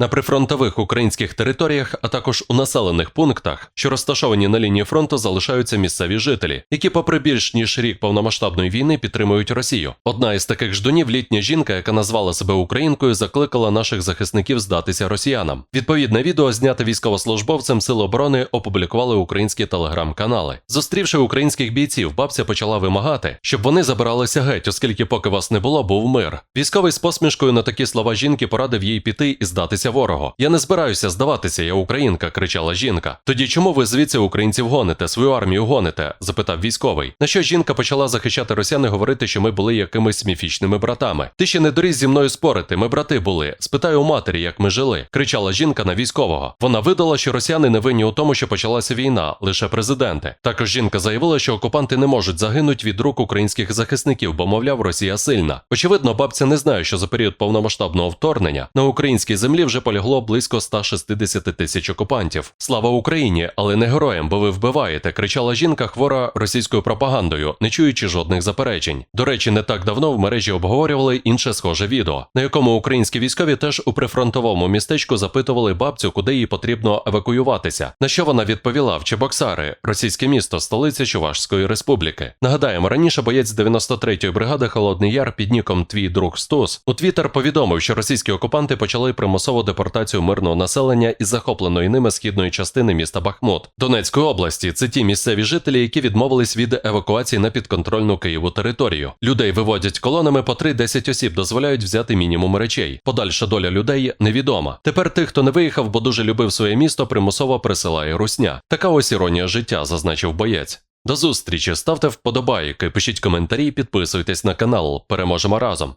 На прифронтових українських територіях, а також у населених пунктах, що розташовані на лінії фронту, залишаються місцеві жителі, які, попри більш ніж рік повномасштабної війни, підтримують Росію. Одна із таких ждунів, літня жінка, яка назвала себе українкою, закликала наших захисників здатися росіянам. Відповідне відео, зняте військовослужбовцем Сил оборони, опублікували українські телеграм-канали. Зустрівши українських бійців, бабця почала вимагати, щоб вони забиралися геть, оскільки поки вас не було, був мир. Військовий з посмішкою на такі слова жінки порадив їй піти і здатися ворогу. Я не збираюся здаватися, я українка, кричала жінка. Тоді чому ви звідси українців гоните, свою армію гоните? запитав військовий. На що жінка почала захищати росіян і говорити, що ми були якимись міфічними братами. Ти ще не доріс зі мною спорити, ми брати були. Спитаю у матері, як ми жили. кричала жінка на військового. Вона видала, що росіяни не винні у тому, що почалася війна, лише президенти. Також жінка заявила, що окупанти не можуть загинути від рук українських захисників, бо мовляв, Росія сильна. Очевидно, бабця не знає, що за період повномасштабного вторгнення на українській землі вже полягло близько 160 тисяч окупантів. Слава Україні, але не героям, бо ви вбиваєте, кричала жінка, хвора російською пропагандою, не чуючи жодних заперечень. До речі, не так давно в мережі обговорювали інше схоже відео, на якому українські військові теж у прифронтовому містечку запитували бабцю, куди їй потрібно евакуюватися. На що вона відповіла в Чебоксари, російське місто, столиця Чувашської республіки. Нагадаємо, раніше боєць 93-ї бригади Холодний Яр під ніком Твій друг Стус у Твіттер повідомив, що російські окупанти почали примусову депортацію мирного населення із захопленої ними східної частини міста Бахмут Донецької області. Це ті місцеві жителі, які відмовились від евакуації на підконтрольну Києву територію. Людей виводять колонами по 3-10 осіб, дозволяють взяти мінімум речей. Подальша доля людей невідома. Тепер тих, хто не виїхав, бо дуже любив своє місто, примусово присилає русня. Така ось іронія життя, зазначив боєць. До зустрічі, ставте вподобайки, пишіть коментарі, підписуйтесь на канал. Переможемо разом.